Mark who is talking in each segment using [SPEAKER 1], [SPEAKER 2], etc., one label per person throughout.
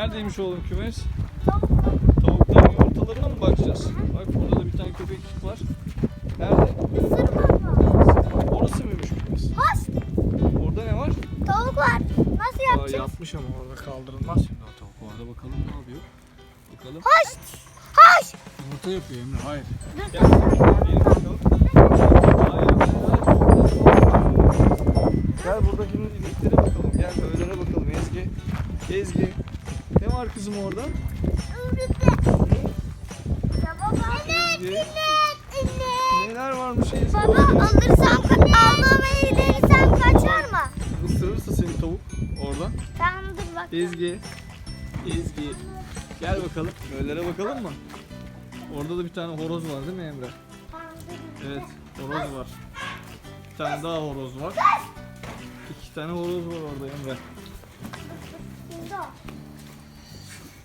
[SPEAKER 1] Neredeymiş oğlum kümes?
[SPEAKER 2] Tavuk.
[SPEAKER 1] Tavukların yumurtalarına mı bakacağız? Bak burada da bir tane köpekçik var. Nerede? Orası mıymış kümes? Orada ne var?
[SPEAKER 2] Tavuk var. Nasıl
[SPEAKER 1] Aa,
[SPEAKER 2] yapacağız?
[SPEAKER 1] yatmış ama orada kaldırılmaz şimdi o tavuk. O arada bakalım ne yapıyor? Bakalım.
[SPEAKER 2] Hoş. Hoş.
[SPEAKER 1] Yumurta yapıyor Emre. Hayır. Gel. Gelin bakalım. Hayır. Gel buradaki iniklere bakalım. Gel öğlene bakalım Ezgi. Ezgi. Var kızım orada? Ezgi.
[SPEAKER 2] evet, evet.
[SPEAKER 1] Neler varmış Ezgi?
[SPEAKER 2] Baba alırsam, almamaya gidersem kaçar mı?
[SPEAKER 1] Isırırsa seni tavuk orada.
[SPEAKER 2] Tamam dur bak.
[SPEAKER 1] Ezgi. Ezgi. Gel bakalım. Öğlere bakalım mı? Orada da bir tane horoz var değil mi Emre? Evet, horoz var. Bir tane daha horoz var. İki tane horoz var orada Emre.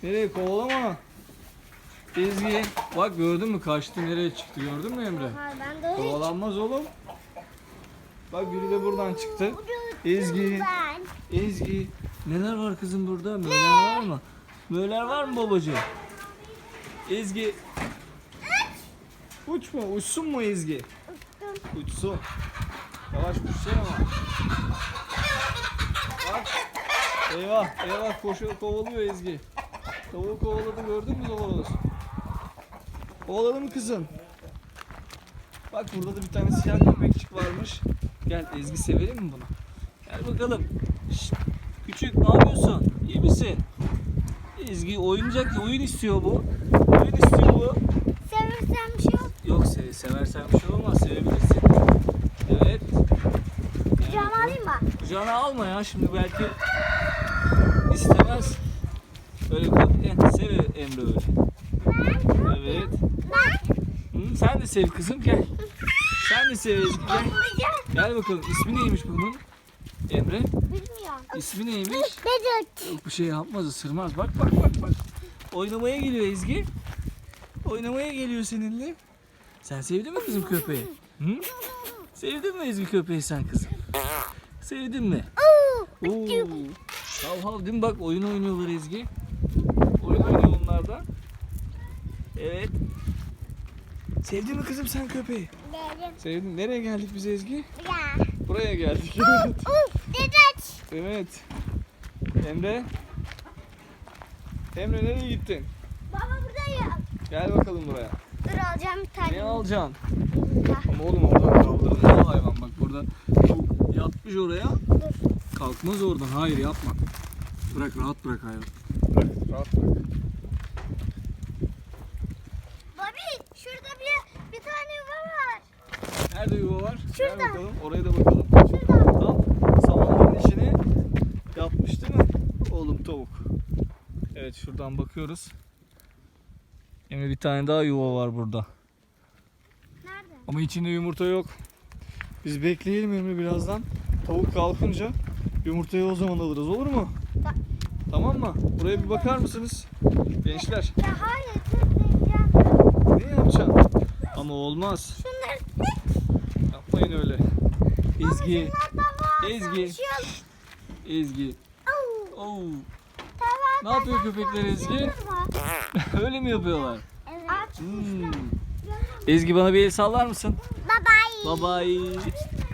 [SPEAKER 1] Nereye kovalama? Ezgi. Bak gördün mü kaçtı nereye çıktı gördün mü Emre?
[SPEAKER 2] Ha, ben de öyle
[SPEAKER 1] Kovalanmaz oğlum. Bak biri de buradan çıktı. Ezgi. Ezgi. Neler var kızım burada? Möler var mı? Möler var mı babacığım? Ezgi. Uç mu? Uçsun mu Ezgi? Uçsun. Yavaş uçsun ama. Bak. Eyvah, eyvah koşuyor, kovalıyor Ezgi. Tavuğu kovaladı gördün mü horoz? Kovaladı mı kızım? Bak burada da bir tane siyah köpekçik varmış. Gel Ezgi sevelim mi bunu? Gel bakalım. Şşt, küçük ne yapıyorsun? İyi misin? Ezgi oyuncak oyun istiyor bu. Oyun istiyor bu.
[SPEAKER 2] Seversen bir şey yok.
[SPEAKER 1] Yok se seversen bir şey olmaz sevebilirsin. Evet. Bakalım.
[SPEAKER 2] alayım mı?
[SPEAKER 1] Kucağına alma ya şimdi belki istemez. Öyle kal- eh, sev Emre öyle. Evet.
[SPEAKER 2] Ben.
[SPEAKER 1] Hı, sen de sev kızım gel. Sen de sev Ezgi gel. Gel bakalım ismi neymiş bunun? Emre
[SPEAKER 2] Bilmiyorum.
[SPEAKER 1] ismi neymiş?
[SPEAKER 2] Bedet.
[SPEAKER 1] Yok bir şey yapmaz ısırmaz. Bak bak bak bak. Oynamaya geliyor Ezgi. Oynamaya geliyor seninle. Sen sevdin mi kızım köpeği? Hı? Sevdin mi Ezgi köpeği sen kızım? Sevdin mi? Oo. Hav hav değil mi? Bak oyun oynuyorlar Ezgi. Oyun oynuyor onlar da. Evet. Sevdin mi kızım sen köpeği?
[SPEAKER 2] Dedim.
[SPEAKER 1] Sevdin. Nereye geldik biz Ezgi?
[SPEAKER 2] Ya.
[SPEAKER 1] Buraya geldik. Evet.
[SPEAKER 2] Uf. Dedet.
[SPEAKER 1] Evet. Emre. Emre nereye gittin?
[SPEAKER 2] Baba buradayım.
[SPEAKER 1] Gel bakalım buraya.
[SPEAKER 2] Dur alacağım bir tane.
[SPEAKER 1] Ne alacaksın?
[SPEAKER 2] Bak.
[SPEAKER 1] Ama oğlum oradan kaldırılmalı hayvan bak burada yatmış oraya. Kalkmaz oradan. Hayır yapma. Bırak rahat bırak hayvan. Bırak rahat bırak.
[SPEAKER 2] Babi şurada bir bir tane yuva var.
[SPEAKER 1] Nerede yuva var? Gel
[SPEAKER 2] Şurada.
[SPEAKER 1] bakalım. Oraya da bakalım.
[SPEAKER 2] Şurada.
[SPEAKER 1] Tam samanların içine yapmış değil mi? Oğlum tavuk. Evet şuradan bakıyoruz. Emre bir tane daha yuva var burada.
[SPEAKER 2] Nerede?
[SPEAKER 1] Ama içinde yumurta yok. Biz bekleyelim Emre birazdan. Tavuk kalkınca yumurtayı o zaman alırız olur mu?
[SPEAKER 2] Ta-
[SPEAKER 1] Tamam mı? Buraya bir bakar mısınız? Gençler
[SPEAKER 2] Ya hayır tırlayacağım.
[SPEAKER 1] ne yapacaksın? Ama olmaz.
[SPEAKER 2] Şunları
[SPEAKER 1] Yapmayın öyle. Ezgi. Ezgi. Ezgi. Oo.
[SPEAKER 2] Tamam.
[SPEAKER 1] Ne yapıyor köpekler Ezgi? öyle mi yapıyorlar?
[SPEAKER 2] Evet.
[SPEAKER 1] Hmm. Ezgi bana bir el sallar mısın?
[SPEAKER 2] Bye bye.
[SPEAKER 1] Bye bye.